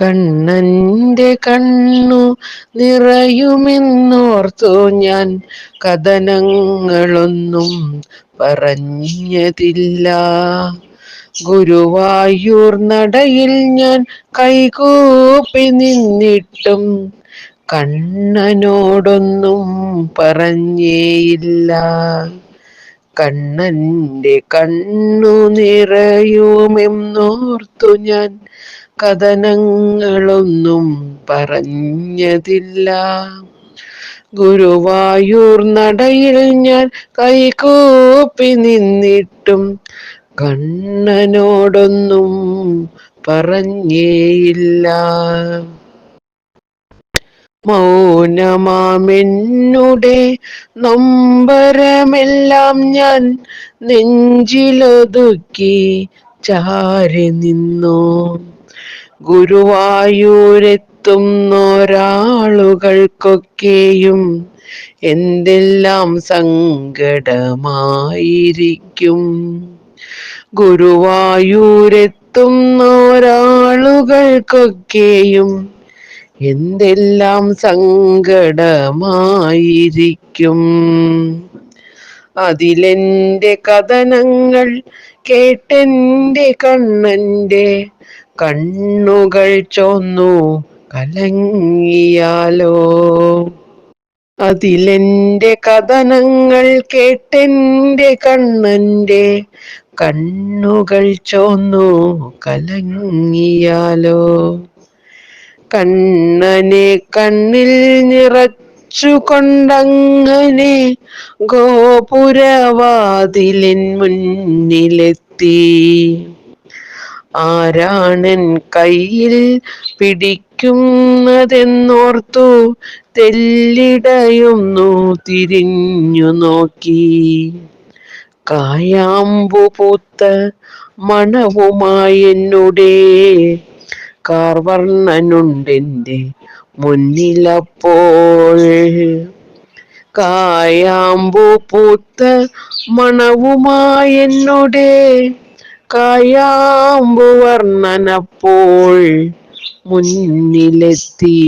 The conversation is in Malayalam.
കണ്ണന്റെ കണ്ണു നിറയുമെന്നോർത്തു ഞാൻ. കഥനങ്ങളൊന്നും പറഞ്ഞതില്ല. ഗുരുവായൂർ നടയിൽ ഞാൻ കൈകൂപ്പി നിന്നിട്ടും കണ്ണനോടൊന്നും പറഞ്ഞേയില്ല. കണ്ണന്റെ കണ്ണു നിറയുമെന്നോർത്തു ഞാൻ. കഥനങ്ങളൊന്നും പറഞ്ഞതില്ല. ഗുരുവായൂർ നടയിൽ ഞാൻ കൈകൂപ്പി നിന്നിട്ടും കണ്ണനോടൊന്നും പറഞ്ഞേയില്ല. മൗനമാമെന്നുടെ നൊമ്പരമെല്ലാം ഞാൻ നെഞ്ചിലൊതുക്കി ചാരി നിന്നു. ഗുരുവായൂരെത്തുന്നൊരാളുകൾക്കൊക്കെയും എന്തെല്ലാം സങ്കടമായിരിക്കും. ഗുരുവായൂരെത്തുന്നൊരാളുകൾക്കൊക്കെയും എന്തെല്ലാം സങ്കടമായിരിക്കും. അതിലെന്റെ കഥനങ്ങൾ കേട്ടെന്റെ കണ്ണന്റെ കണ്ണുകൾ ചോന്നു കലങ്ങിയാലോ? അതിലെന്റെ കഥനങ്ങൾ കേട്ടെന്റെ കണ്ണന്റെ കണ്ണുകൾ ചോന്നു കലങ്ങിയാലോ? കണ്ണനെ കണ്ണിൽ നിറച്ചുകൊണ്ടങ്ങനെ ഗോപുരവാതിലിൻ മുന്നിലെത്തി. ആരാണൻ കയ്യിൽ പിടിക്കുന്നതെന്നോർത്തു തെല്ലിടയൊന്നു തിരിഞ്ഞു നോക്കി. കായാമ്പു പൂത്ത മണവുമായെന്നുടെ കാർവർണനുണ്ടെന്റെ മുന്നിലപ്പോൾ കായാമ്പു പൂത്ത മണവുമായെന്നുടേ കായാമ്പു വർണനപ്പോൾ മുന്നിലെത്തി.